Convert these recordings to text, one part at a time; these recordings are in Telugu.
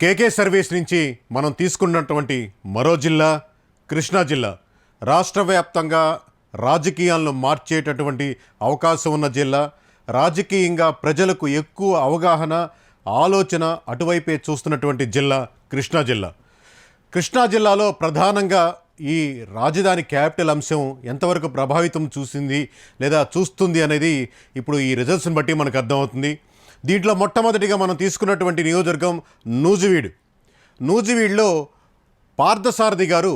కేకే సర్వీస్ నుంచి మనం తీసుకున్నటువంటి మరో జిల్లా కృష్ణా జిల్లా. రాష్ట్ర వ్యాప్తంగా రాజకీయాలను మార్చేటటువంటి అవకాశం ఉన్న జిల్లా. రాజకీయంగా ప్రజలకు ఎక్కువ అవగాహన ఆలోచన అటువైపే చూస్తున్నటువంటి జిల్లా కృష్ణా జిల్లా. కృష్ణా జిల్లాలో ప్రధానంగా ఈ రాజధాని క్యాపిటల్ అంశం ఎంతవరకు ప్రభావితం చూసింది లేదా చూస్తుంది అనేది ఇప్పుడు ఈ రిజల్ట్స్ని బట్టి మనకు అర్థమవుతుంది. దీంట్లో మొట్టమొదటిగా మనం తీసుకున్నటువంటి నియోజకవర్గం నూజివీడు. నూజివీడులో పార్థసారథి గారు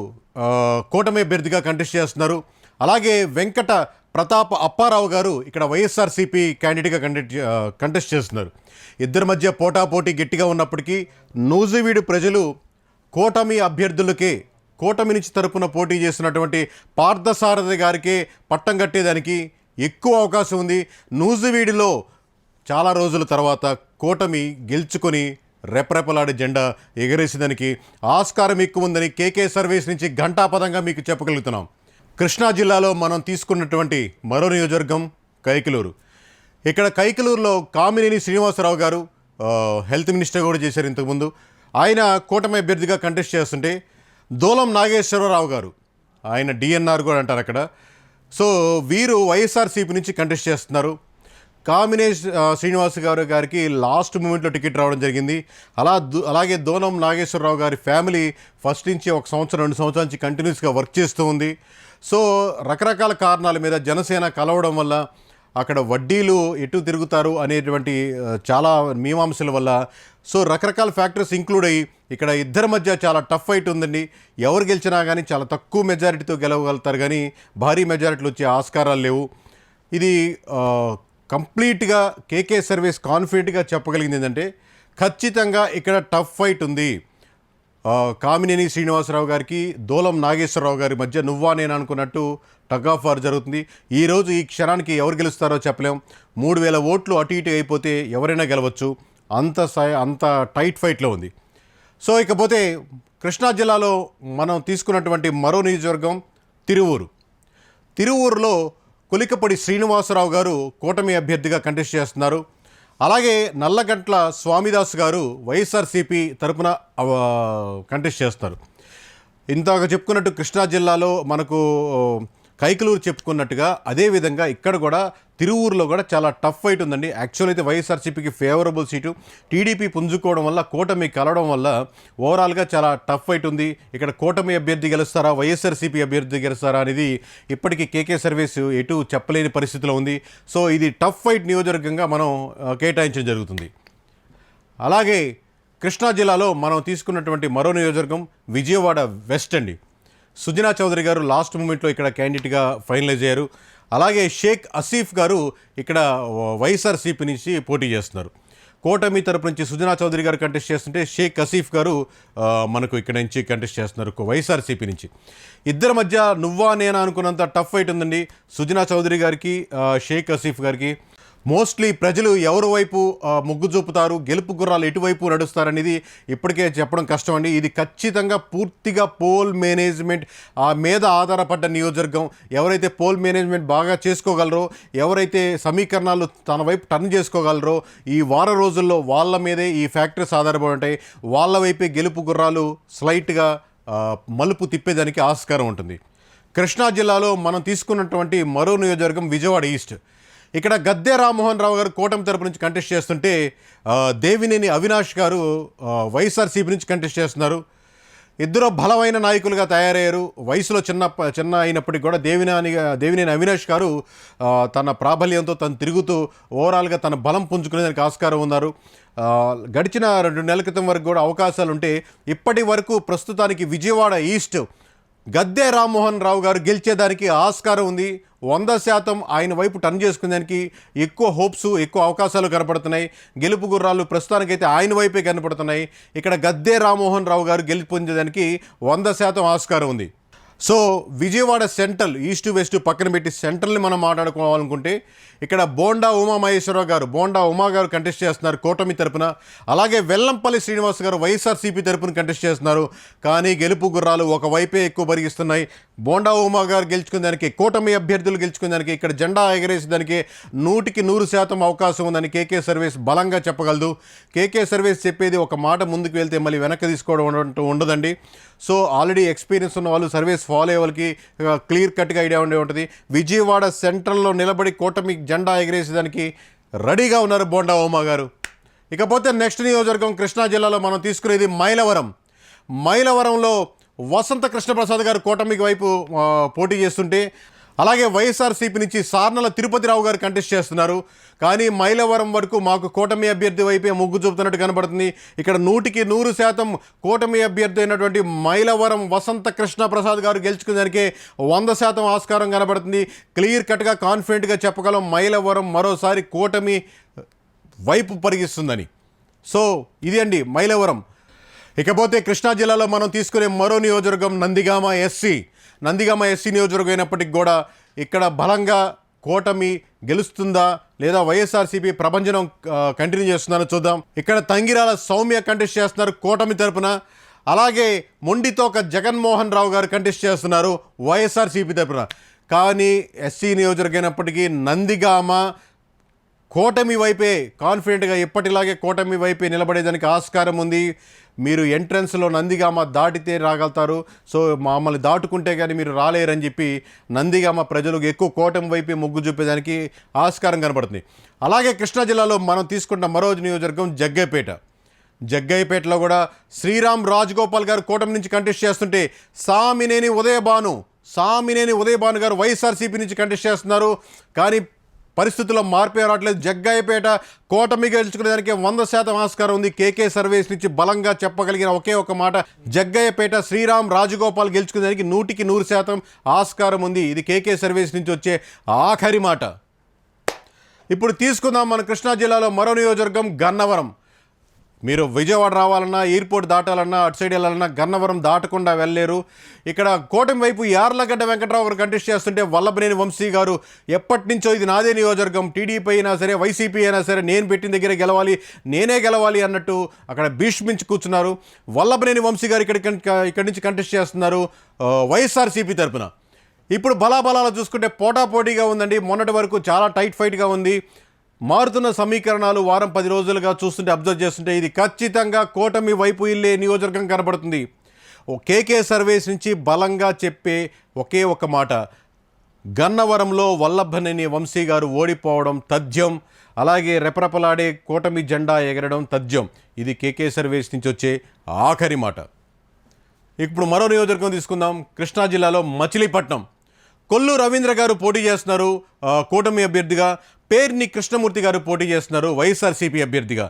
కూటమి అభ్యర్థిగా కంటెస్ట్ చేస్తున్నారు. అలాగే వెంకట ప్రతాప్ అప్పారావు గారు ఇక్కడ వైఎస్ఆర్సీపీ క్యాండిడేట్గా కంటెస్ట్ కంటెస్ట్ చేస్తున్నారు. ఇద్దరి మధ్య పోటాపోటీ గట్టిగా ఉన్నప్పటికీ నూజివీడు ప్రజలు కూటమి అభ్యర్థులకే కూటమి నుంచి తరపున పోటీ చేస్తున్నటువంటి పార్థసారథి గారికే పట్టం కట్టేదానికి ఎక్కువ అవకాశం ఉంది. నూజివీడులో చాలా రోజుల తర్వాత కూటమి గెలుచుకొని రెపరెపలాడే జెండా ఎగరేసేదానికి ఆస్కారం ఎక్కువ ఉందని కేకే సర్వీస్ నుంచి ఘంటాపదంగా మీకు చెప్పగలుగుతున్నాం. కృష్ణా జిల్లాలో మనం తీసుకున్నటువంటి మరో నియోజకవర్గం కైకలూరు. ఇక్కడ కైకలూరులో కామినేని శ్రీనివాసరావు గారు హెల్త్ మినిస్టర్ కూడా చేశారు ఇంతకుముందు. ఆయన కూటమి అభ్యర్థిగా కంటెస్ట్ చేస్తుంటే దూలం నాగేశ్వరరావు గారు ఆయన డిఎన్ఆర్ కూడా అంటారు అక్కడ. సో వీరు వైఎస్ఆర్సీపీ నుంచి కంటెస్ట్ చేస్తున్నారు. కామినేష్ శ్రీనివాస్ గారు గారికి లాస్ట్ మూమెంట్లో టికెట్ రావడం జరిగింది. అలా దు- అలాగే దోనం నాగేశ్వరరావు గారి ఫ్యామిలీ ఫస్ట్ నుంచి ఒక సంవత్సరం రెండు సంవత్సరాల నుంచి కంటిన్యూస్గా వర్క్ చేస్తూ ఉంది. సో రకరకాల కారణాల మీద జనసేన కలవడం వల్ల అక్కడ వడ్డీలు ఎటు తిరుగుతారు అనేటువంటి చాలా మీమాంసల వల్ల సో రకరకాల ఫ్యాక్టర్స్ ఇంక్లూడ్ అయ్యి ఇక్కడ ఇద్దరి మధ్య చాలా టఫ్ ఫైట్ ఉందండి. ఎవరు గెలిచినా కానీ చాలా తక్కువ మెజారిటీతో గెలవగలుగుతారు కానీ భారీ మెజారిటీలు వచ్చే ఆస్కారాలు లేవు. ఇది కంప్లీట్గా కేకే సర్వీస్ కాన్ఫిడెంట్గా చెప్పగలిగింది ఏంటంటే ఖచ్చితంగా ఇక్కడ టఫ్ ఫైట్ ఉంది. కామినేని శ్రీనివాసరావు గారికి దూలం నాగేశ్వరరావు గారి మధ్య నువ్వా నేను అనుకున్నట్టు టగ్ ఆఫ్ వార్ జరుగుతుంది. ఈరోజు ఈ క్షణానికి ఎవరు గెలుస్తారో చెప్పలేం. మూడు వేల ఓట్లు అటు ఇటు అయిపోతే ఎవరైనా గెలవచ్చు. అంత సై- అంత టైట్ ఫైట్లో ఉంది. సో ఇకపోతే కృష్ణా జిల్లాలో మనం తీసుకున్నటువంటి మరో నియోజకవర్గం తిరువూరు. తిరువూరులో కొలికపొడి శ్రీనివాసరావు గారు కూటమి అభ్యర్థిగా కంటెస్ట్ చేస్తున్నారు. అలాగే నల్లగంట్ల స్వామిదాస్ గారు వైఎస్ఆర్సీపీ తరపున కంటెస్ట్ చేస్తారు. ఇంతగా చెప్పుకున్నట్టు కృష్ణా జిల్లాలో మనకు కైకలూరు చెప్పుకున్నట్టుగా అదేవిధంగా ఇక్కడ కూడా తిరువూరులో కూడా చాలా టఫ్ ఫైట్ ఉందండి. యాక్చువల్ అయితే వైఎస్ఆర్సీపీకి ఫేవరబుల్ సీటు టీడీపీ పుంజుకోవడం వల్ల కూటమి కలవడం వల్ల ఓవరాల్గా చాలా టఫ్ ఫైట్ ఉంది. ఇక్కడ కూటమి అభ్యర్థి గెలుస్తారా వైఎస్ఆర్సీపీ అభ్యర్థి గెలుస్తారా అనేది ఇప్పటికీ కేకే సర్వీస్ ఎటు చెప్పలేని పరిస్థితిలో ఉంది. సో ఇది టఫ్ ఫైట్ నియోజకవర్గంగా మనం కేటాయించడం జరుగుతుంది. అలాగే కృష్ణా జిల్లాలో మనం తీసుకున్నటువంటి మరో నియోజకవర్గం విజయవాడ వెస్ట్ అండి. సుజనా చౌదరి గారు లాస్ట్ మూమెంట్లో ఇక్కడ క్యాండిడేట్గా ఫైనలైజ్ అయ్యారు. అలాగే షేక్ అసీఫ్ గారు ఇక్కడ వైఎస్ఆర్సీపీ నుంచి పోటీ చేస్తున్నారు. కూటమి తరపు నుంచి సుజనా చౌదరి గారు కంటెస్ట్ చేస్తుంటే షేక్ అసీఫ్ గారు మనకు ఇక్కడ నుంచి కంటెస్ట్ చేస్తున్నారు వైఎస్ఆర్సీపీ నుంచి. ఇద్దరి మధ్య నువ్వా నేనా అనుకున్నంత టఫ్ ఫైట్ ఉందండి. సుజనా చౌదరి గారికి షేక్ అసీఫ్ గారికి. మోస్ట్లీ ప్రజలు ఎవరి వైపు మొగ్గు చూపుతారు గెలుపు గుర్రాలు ఎటువైపు నడుస్తారనేది ఇప్పటికే చెప్పడం కష్టం అండి ఇది ఖచ్చితంగా పూర్తిగా పోల్ మేనేజ్మెంట్ ఆ మీద ఆధారపడ్డ నియోజకవర్గం. ఎవరైతే పోల్ మేనేజ్మెంట్ బాగా చేసుకోగలరో ఎవరైతే సమీకరణాలు తన వైపు టర్న్ చేసుకోగలరో ఈ వారం రోజుల్లో వాళ్ళ మీదే ఈ ఫ్యాక్టరీస్ ఆధారపడి ఉంటాయి. వాళ్ళ వైపే గెలుపు గుర్రాలు స్లైట్గా మలుపు తిప్పేదానికి ఆస్కారం ఉంటుంది. కృష్ణా జిల్లాలో మనం తీసుకున్నటువంటి మరో నియోజకవర్గం విజయవాడ ఈస్ట్. ఇక్కడ గద్దె రామ్మోహన్ రావు గారు కూటమి తరపు నుంచి కంటెస్ట్ చేస్తుంటే దేవినేని అవినాష్ గారు వైఎస్ఆర్సీపీ నుంచి కంటెస్ట్ చేస్తున్నారు. ఇద్దరు బలమైన నాయకులుగా తయారయ్యారు. వయసులో చిన్న చిన్న అయినప్పటికీ కూడా దేవినేని దేవినేని అవినాష్ గారు తన ప్రాబల్యంతో తను తిరుగుతూ ఓవరాల్గా తన బలం పుంజుకునేదానికి ఆస్కారం ఉన్నారు. గడిచిన రెండు నెలల క్రితం వరకు కూడా అవకాశాలు ఉంటే ఇప్పటి వరకు ప్రస్తుతానికి విజయవాడ ఈస్ట్ గద్దె రామ్మోహన్ రావు గారు గెలిచేదానికి ఆస్కారం ఉంది. వంద శాతం ఆయన వైపు టర్న్ చేసుకునేదానికి ఎక్కువ హోప్స్ ఎక్కువ అవకాశాలు కనపడుతున్నాయి. గెలుపు గుర్రాలు ప్రస్తుతానికైతే ఆయన వైపే కనపడుతున్నాయి. ఇక్కడ గద్దె రామ్మోహన్ రావు గారు గెలుపొందేదానికి వంద శాతం ఆస్కారం ఉంది. So Vijayawada central east west పక్కన పెట్టి సెంట్రల్ని మనం మాట్లాడుకోవాలనుకుంటే ఇక్కడ బోండా ఉమా మహేశ్వరరావు గారు బోండా ఉమా గారు కంటెస్ట్ చేస్తున్నారు కూటమి తరపున. అలాగే వెల్లంపల్లి శ్రీనివాస్ గారు వైఎస్ఆర్సీపీ తరపున కంటెస్ట్ చేస్తున్నారు. కానీ గెలుపు గుర్రాలు ఒకవైపే ఎక్కువ బరిగిస్తున్నాయి బోండా ఉమా గారు గెలుచుకునేదానికి కూటమి అభ్యర్థులు గెలుచుకునేదానికి ఇక్కడ జెండా ఎగరేసేదానికి నూటికి నూరు శాతం అవకాశం ఉందని కేకే సర్వీస్ బలంగా చెప్పగలదు. కేకే సర్వీస్ చెప్పేది ఒక మాట ముందుకు వెళ్తే మళ్ళీ వెనక్కి తీసుకోవడం ఉండదండి. సో ఆల్రెడీ ఎక్స్పీరియన్స్ ఉన్న వాళ్ళు సర్వీస్ ఫాలో అయ్యే వాళ్ళకి క్లియర్ కట్గా ఐడియా ఉండే ఉంటుంది. విజయవాడ సెంట్రల్లో నిలబడి కూటమి జెండా ఎగిరేసేదానికి రెడీగా ఉన్నారు బోండా ఓమా గారు. ఇకపోతే నెక్స్ట్ నియోజకవర్గం కృష్ణా జిల్లాలో మనం తీసుకునేది మైలవరం. మైలవరంలో వసంత కృష్ణప్రసాద్ గారు కూటమికి వైపు పోటీ చేస్తుంటే అలాగే వైఎస్ఆర్సీపీ నుంచి సార్నల తిరుపతిరావు గారు కంటెస్ట్ చేస్తున్నారు. కానీ మైలవరం వరకు మాకు కూటమి అభ్యర్థి వైపే మొగ్గు చూపుతున్నట్టు కనబడుతుంది. ఇక్కడ నూటికి నూరు శాతం కూటమి అభ్యర్థి అయినటువంటి మైలవరం వసంత కృష్ణ ప్రసాద్ గారు గెలుచుకునేదానికి వంద శాతం ఆస్కారం కనబడుతుంది. క్లియర్ కట్గా కాన్ఫిడెంట్గా చెప్పగలం మైలవరం మరోసారి కూటమి వైపు పరిగిస్తుందని. సో ఇది అండి మైలవరం. ఇకపోతే కృష్ణా జిల్లాలో మనం తీసుకునే మరో నియోజకవర్గం నందిగామ ఎస్సీ. నందిగామ ఎస్సీ నియోజకవర్గం అయినప్పటికీ కూడా ఇక్కడ బలంగా కూటమి గెలుస్తుందా లేదా వైఎస్ఆర్సీపీ ప్రభంజనం కంటిన్యూ చేస్తుందని చూద్దాం. ఇక్కడ తంగిరాల సౌమ్య కంటెస్ట్ చేస్తున్నారు కూటమి తరపున. అలాగే మొండితోక జగన్మోహన్ రావు గారు కంటెస్ట్ చేస్తున్నారు వైఎస్ఆర్సీపీ తరపున. కానీ ఎస్సీ నియోజకవర్గం అయినప్పటికీ నందిగామ కూటమి వైపే కాన్ఫిడెంట్గా ఎప్పటిలాగే కూటమి వైపే నిలబడేదానికి ఆస్కారం ఉంది. మీరు ఎంట్రన్స్లో నందిగామ దాటితే రాగలుగుతారు. సో మమ్మల్ని దాటుకుంటే కానీ మీరు రాలేరని చెప్పి నందిగామ ప్రజలు ఎక్కువ కూటమి వైపే మొగ్గు చూపేదానికి ఆస్కారం కనబడుతుంది. అలాగే కృష్ణా జిల్లాలో మనం తీసుకున్న మరో నియోజకవర్గం జగ్గైపేట. జగ్గైపేటలో కూడా శ్రీరామ్ రాజగోపాల్ గారు కూటమి నుంచి కంటెస్ట్ చేస్తుంటే సామినేని ఉదయభాను సామినేని ఉదయభాను గారు వైఎస్ఆర్సీపీ నుంచి కంటెస్ట్ చేస్తున్నారు. కానీ పరిస్థితుల్లో మార్పే రావట్లేదు జగ్గయ్యపేట కోటమి గెలుచుకునేదానికి వంద శాతం ఆస్కారం ఉంది. కేకే సర్వీస్ నుంచి బలంగా చెప్పగలిగిన ఒకే ఒక మాట జగ్గయ్యపేట శ్రీరామ్ రాజగోపాల్ గెలుచుకునేదానికి నూటికి నూరు శాతం ఆస్కారం ఉంది. ఇది కేకే సర్వీస్ నుంచి వచ్చే ఆఖరి మాట. ఇప్పుడు తీసుకుందాం మన కృష్ణా జిల్లాలో మరో నియోజకవర్గం గన్నవరం. మీరు విజయవాడ రావాలన్నా ఎయిర్పోర్ట్ దాటాలన్నా అటు సైడ్ వెళ్ళాలన్నా గన్నవరం దాటకుండా వెళ్ళలేరు. ఇక్కడ కోటమి వైపు యార్లగడ్డ వెంకట్రావు గారు కంటెస్ట్ చేస్తుంటే వల్లభనేని వంశీ గారు ఎప్పటి నుంచో ఇది నాదే నియోజకవర్గం. టీడీపీ అయినా సరే వైసీపీ అయినా సరే నేను పెట్టిన దగ్గరే గెలవాలి నేనే గెలవాలి అన్నట్టు అక్కడ భీష్మించి కూర్చున్నారు. వల్లభనేని వంశీ గారు ఇక్కడ ఇక్కడి నుంచి కంటెస్ట్ చేస్తున్నారు వైఎస్ఆర్సీపీ తరపున. ఇప్పుడు బలాబలాలు చూసుకుంటే పోటాపోటీగా ఉందండి. మొన్నటి వరకు చాలా టైట్ ఫైట్గా ఉంది. మారుతున్న సమీకరణాలు వారం పది రోజులుగా చూస్తుంటే అబ్జర్వ్ చేస్తుంటే ఇది ఖచ్చితంగా కూటమి వైపు ఇల్లే నియోజకవర్గం కనబడుతుంది. ఓ కేకే సర్వేస్ నుంచి బలంగా చెప్పే ఒకే ఒక మాట. గన్నవరంలో వల్లభనేని వంశీ గారు ఓడిపోవడం తథ్యం. అలాగే రెపరెపలాడే కూటమి జెండా ఎగరడం తథ్యం. ఇది కేకే సర్వేస్ నుంచి వచ్చే ఆఖరి మాట. ఇప్పుడు మరో నియోజకవర్గం తీసుకుందాం. కృష్ణా జిల్లాలో మచిలీపట్నం. కొల్లు రవీంద్ర గారు పోటీ చేస్తున్నారు. కూటమి అభ్యర్థిగా పేర్ని కృష్ణమూర్తి గారు పోటీ చేస్తున్నారు వైఎస్ఆర్సీపీ అభ్యర్థిగా.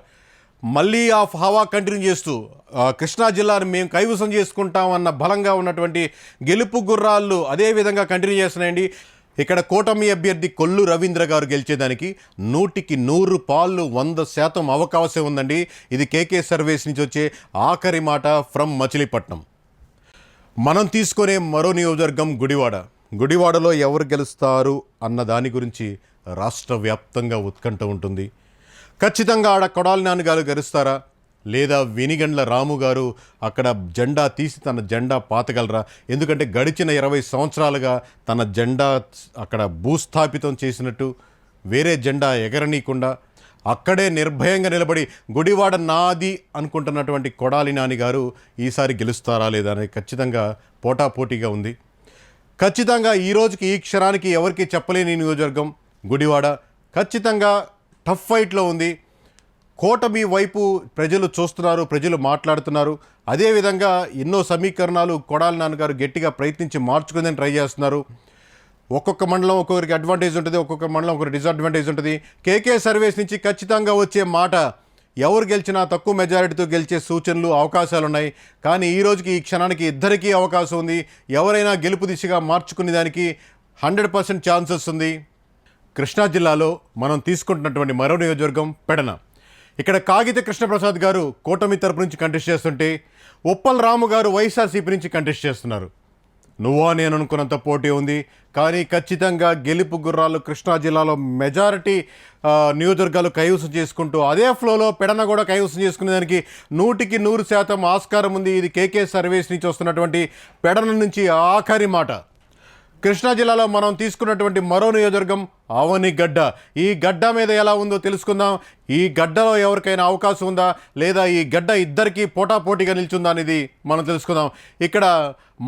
మళ్ళీ ఆ హవా కంటిన్యూ చేస్తూ కృష్ణా జిల్లాను మేము కైవసం చేసుకుంటాం అన్న బలంగా ఉన్నటువంటి గెలుపు గుర్రాళ్ళు అదే విధంగా కంటిన్యూ చేస్తున్నాయండి. ఇక్కడ కూటమి అభ్యర్థి కొల్లు రవీంద్ర గారు గెలిచేదానికి నూటికి నూరు పాళ్ళు వంద శాతం అవకాశం ఉందండి. ఇది కేకే సర్వేస్ నుంచి వచ్చే ఆఖరి మాట ఫ్రమ్ మచిలీపట్నం. మనం తీసుకునే మరో నియోజకవర్గం గుడివాడ. గుడివాడలో ఎవరు గెలుస్తారు అన్న దాని గురించి రాష్ట్ర వ్యాప్తంగా ఉత్కంఠ ఉంటుంది. ఖచ్చితంగా ఆడ కొడాలి నాన్నగారు గెలుస్తారా? లేదా వెనిగండ్ల రాము గారు అక్కడ జెండా తీసి తన జెండా పాతగలరా? ఎందుకంటే గడిచిన ఇరవై సంవత్సరాలుగా తన జెండా అక్కడ భూస్థాపితం చేసినట్టు వేరే జెండా ఎగరనీయకుండా అక్కడే నిర్భయంగా నిలబడి గుడివాడ నాది అనుకుంటున్నటువంటి కొడాలి నాని గారు ఈసారి గెలుస్తారా లేదా అనేది ఖచ్చితంగా పోటాపోటీగా ఉంది. ఖచ్చితంగా ఈ రోజుకి ఈ క్షణానికి ఎవరికి చెప్పలేని నియోజకవర్గం గుడివాడ. ఖచ్చితంగా టఫ్ ఫైట్లో ఉంది. కూటమి వైపు ప్రజలు చూస్తున్నారు ప్రజలు మాట్లాడుతున్నారు. అదేవిధంగా ఎన్నో సమీకరణాలు కొడాలి నాన్నగారు గట్టిగా ప్రయత్నించి మార్చుకుందని ట్రై చేస్తున్నారు. ఒక్కొక్క మండలం ఒక్కొక్కరికి అడ్వాంటేజ్ ఉంటుంది ఒక్కొక్క మండలం ఒకరికి డిసడ్వాంటేజ్ ఉంటుంది. కేకే సర్వీస్ నుంచి ఖచ్చితంగా వచ్చే మాట ఎవరు గెలిచినా తక్కువ మెజారిటీతో గెలిచే సూచనలు అవకాశాలు ఉన్నాయి కానీ ఈ రోజుకి ఈ క్షణానికి ఇద్దరికీ అవకాశం ఉంది. ఎవరైనా గెలుపు దిశగా మార్చుకునే దానికి హండ్రెడ్ పర్సెంట్ ఛాన్సెస్ ఉంది. కృష్ణా జిల్లాలో మనం తీసుకుంటున్నటువంటి మరో నియోజకవర్గం పెడన. ఇక్కడ కాగిత కృష్ణప్రసాద్ గారు కూటమి తరపు నుంచి కంటెస్ట్ చేస్తుంటే ఉప్పల్ రాము గారు వైఎస్ఆర్సీపీ నుంచి కంటెస్ట్ చేస్తున్నారు. నువ్వా నేను అనుకున్నంత పోటీ ఉంది. కానీ ఖచ్చితంగా గెలుపు గుర్రాలు కృష్ణా జిల్లాలో మెజారిటీ నియోజకవర్గాలు కైవసం చేసుకుంటూ అదే ఫ్లోలో పెడన కూడా కైవసం చేసుకునేదానికి నూటికి నూరు శాతం ఆస్కారం ఉంది. ఇది కేకే సర్వీస్ నుంచి వస్తున్నటువంటి పెడన నుంచి ఆఖరి మాట. కృష్ణా జిల్లాలో మనం తీసుకున్నటువంటి మరో నియోజకవర్గం అవనిగడ్డ ఈ గడ్డ మీద ఎలా ఉందో తెలుసుకుందాం. ఈ గడ్డలో ఎవరికైనా అవకాశం ఉందా? లేదా ఈ గడ్డ ఇద్దరికీ పోటాపోటీగా నిల్చుందా అనేది మనం తెలుసుకుందాం. ఇక్కడ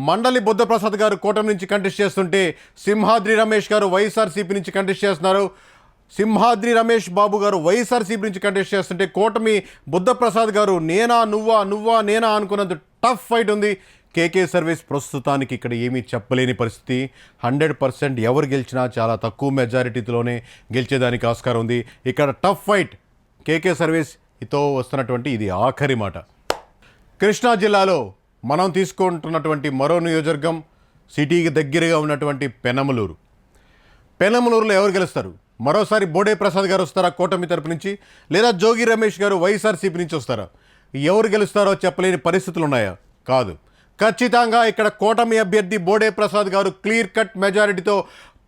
మండలి బుద్ధప్రసాద్ గారు కూటమి నుంచి కంటెస్ట్ చేస్తుంటే సింహాద్రి రమేష్ గారు వైఎస్ఆర్సీపీ నుంచి కంటెస్ట్ చేస్తున్నారు. సింహాద్రి రమేష్ బాబు గారు వైఎస్ఆర్సీపీ నుంచి కంటెస్ట్ చేస్తుంటే కూటమి బుద్ధప్రసాద్ గారు నేనా నువ్వా నువ్వా నేనా అనుకున్నంత టఫ్ ఫైట్ ఉంది. కేకే సర్వీస్ ప్రస్తుతానికి ఇక్కడ ఏమీ చెప్పలేని పరిస్థితి. హండ్రెడ్ పర్సెంట్ ఎవరు గెలిచినా చాలా తక్కువ మెజారిటీతోనే గెలిచేదానికి ఆస్కారం ఉంది. ఇక్కడ టఫ్ ఫైట్ కేకే సర్వీస్ ఇతో వస్తున్నటువంటి ఇది ఆఖరి మాట. కృష్ణా జిల్లాలో మనం తీసుకుంటున్నటువంటి మరో నియోజకవర్గం సిటీకి దగ్గరగా ఉన్నటువంటి పెనమలూరు. పెనమలూరులో ఎవరు గెలుస్తారు? మరోసారి బోడే ప్రసాద్ గారు వస్తారా కూటమి తరపు నుంచి? లేదా జోగి రమేష్ గారు వైఎస్ఆర్సీపీ నుంచి వస్తారా? ఎవరు గెలుస్తారో చెప్పలేని పరిస్థితులు ఉన్నాయా కాదు. ఖచ్చితంగా ఇక్కడ కూటమి అభ్యర్థి బోడే ప్రసాద్ గారు క్లియర్ కట్ మెజారిటీతో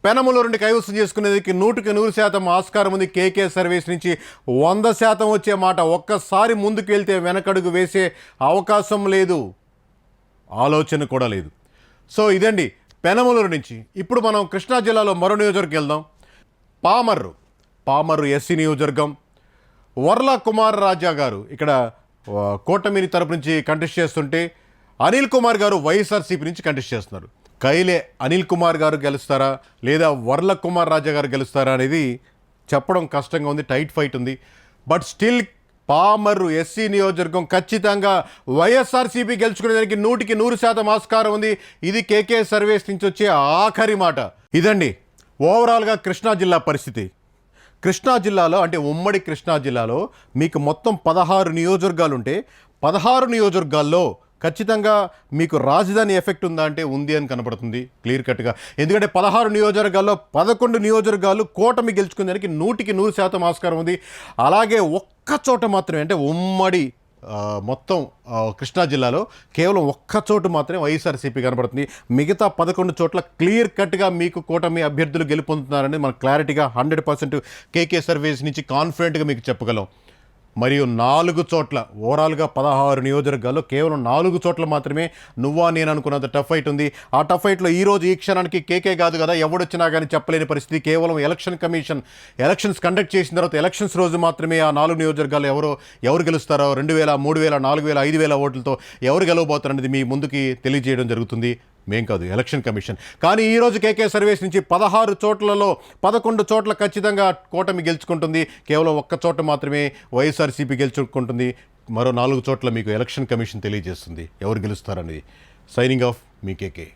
పెనమలూరుని కైవసం చేసుకునేందుకు నూటికి నూరు శాతం ఆస్కారం ఉంది. కేకే సర్వీస్ నుంచి వంద శాతం వచ్చే మాట ఒక్కసారి ముందుకు వెళ్తే వెనకడుగు వేసే అవకాశం లేదు. ఆలోచన కూడా లేదు. సో ఇదండి పెనమలూరు నుంచి. ఇప్పుడు మనం కృష్ణా జిల్లాలో మరో నియోజకవర్గం వెళ్దాం. పామర్రు. పామర్రు ఎస్సీ నియోజకవర్గం. వర్ల కుమార్ రాజా గారు ఇక్కడ కూటమిని తరపు నుంచి కంటెస్ట్ చేస్తుంటే అనిల్ కుమార్ గారు వైఎస్ఆర్సీపీ నుంచి కంటెస్ట్ చేస్తున్నారు. కైలే అనిల్ కుమార్ గారు గెలుస్తారా? లేదా వర్ల కుమార్ రాజా గారు గెలుస్తారా అనేది చెప్పడం కష్టంగా ఉంది టైట్ ఫైట్ ఉంది. బట్ స్టిల్ పామర్రు ఎస్సీ నియోజకవర్గం ఖచ్చితంగా Y S R C P గెలుచుకునేదానికి నూటికి నూరు శాతం ఆస్కారం ఉంది. ఇది కేకే సర్వీస్ నుంచి వచ్చే ఆఖరి మాట. ఇదండి ఓవరాల్గా కృష్ణా జిల్లా పరిస్థితి. కృష్ణా జిల్లాలో అంటే ఉమ్మడి కృష్ణా జిల్లాలో మీకు మొత్తం పదహారు నియోజకవర్గాలు ఉంటే పదహారు నియోజకవర్గాల్లో ఖచ్చితంగా మీకు రాజధాని ఎఫెక్ట్ ఉందా అంటే ఉంది అని కనపడుతుంది క్లియర్ కట్గా. ఎందుకంటే పదహారు నియోజకవర్గాల్లో పదకొండు నియోజకవర్గాలు కూటమి గెలుచుకునేదానికి నూటికి నూరు శాతం ఆస్కారం ఉంది. అలాగే ఒక్క చోట మాత్రమే అంటే ఉమ్మడి మొత్తం కృష్ణా జిల్లాలో కేవలం ఒక్క చోటు మాత్రమే వైఎస్ఆర్సీపీ కనబడుతుంది మిగతా పదకొండు చోట్ల క్లియర్ కట్గా మీకు కూటమి అభ్యర్థులు గెలుపొందుతున్నారని మనం క్లారిటీగా హండ్రెడ్ పర్సెంట్ కేకే సర్వీస్ నుంచి కాన్ఫిడెంట్గా మీకు చెప్పగలం. మరియు నాలుగు చోట్ల ఓవరాల్గా పదహారు నియోజకవర్గాల్లో కేవలం నాలుగు చోట్ల మాత్రమే నువ్వా నేను అనుకున్నంత టఫ్ ఫైట్ ఉంది. ఆ టఫ్ ఫైట్లో ఈ రోజు ఈ క్షణానికి కేకే కాదు కదా ఎవడొచ్చినా కానీ చెప్పలేని పరిస్థితి. కేవలం ఎలక్షన్ కమిషన్ ఎలక్షన్స్ కండక్ట్ చేసిన తర్వాత ఎలక్షన్స్ రోజు మాత్రమే ఆ నాలుగు నియోజకవర్గాలు ఎవరో ఎవరు గెలుస్తారో రెండు వేల మూడు వేల నాలుగు వేల ఐదు వేల ఓట్లతో ఎవరు గెలవబోతారనేది మీ ముందుకి తెలియజేయడం జరుగుతుంది. మేం కాదు ఎలక్షన్ కమిషన్. కానీ ఈరోజు కేకే సర్వీస్ నుంచి పదహారు చోట్లలో పదకొండు చోట్ల ఖచ్చితంగా కూటమి గెలుచుకుంటుంది. కేవలం ఒక్క చోట మాత్రమే వైఎస్ఆర్సీపీ గెలుచుకుంటుంది. మరో నాలుగు చోట్ల మీకు ఎలక్షన్ కమిషన్ తెలియజేస్తుంది. ఎవరు గెలుస్తారనేది. సైనింగ్ ఆఫ్ మీ కేకే.